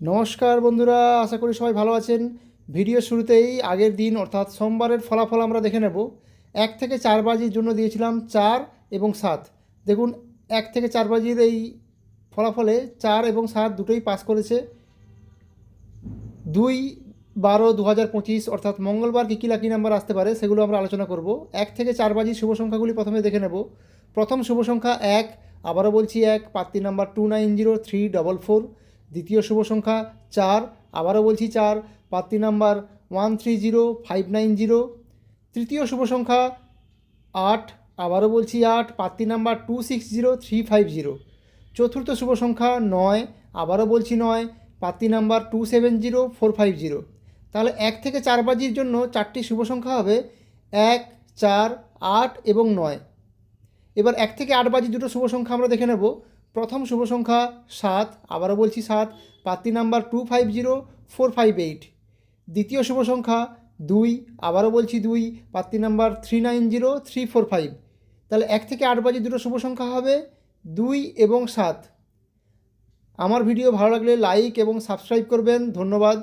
নমস্কার বন্ধুরা, আশা করি সবাই ভালো আছেন। ভিডিও শুরুতেই আগের দিন, অর্থাৎ সোমবারের ফলাফল আমরা দেখে নেব। এক থেকে চার বাজির জন্য দিয়েছিলাম চার এবং সাত। দেখুন, এক থেকে চার বাজির এই ফলাফলে চার এবং সাত দুটোই পাস করেছে। দুই বারো দু হাজার পঁচিশ, অর্থাৎ মঙ্গলবার কী কী লাকি নাম্বার আসতে পারে সেগুলো আমরা আলোচনা করব। এক থেকে চার বাজির শুভ সংখ্যাগুলি প্রথমে দেখে নেব। প্রথম শুভ সংখ্যা এক, আবারও বলছি এক পাত্রী number two nine zero three double four দ্বিতীয় শুভ সংখ্যা চার, আবারও বলছি চার, পাত্রী number one three zero, five nine zero. তৃতীয় শুভ সংখ্যা আট, আবারও বলছি আট, পাত্রী number two six zero, three five zero. চতুর্থ শুভ সংখ্যা নয়, আবারও বলছি নয়, পাত্রী number two seven zero, four five zero. তাহলে এক থেকে চার বাজির জন্য চারটি শুভ সংখ্যা হবে এক, চার, আট এবং নয়। এবার এক থেকে আট বাজি দুটো শুভ সংখ্যা আমরা দেখে নেব। প্রথম শুভ সংখ্যা সাত, আবারও বলছি সাত, পাত্রী number two five zero four five eight দ্বিতীয় শুভ সংখ্যা দুই, আবারও বলছি দুই, পাত্রী number three nine zero three four five তাহলে এক থেকে আট বাজে দুটো শুভ সংখ্যা হবে দুই এবং সাত। আমার ভিডিও ভালো লাগলে লাইক এবং সাবস্ক্রাইব করবেন। ধন্যবাদ।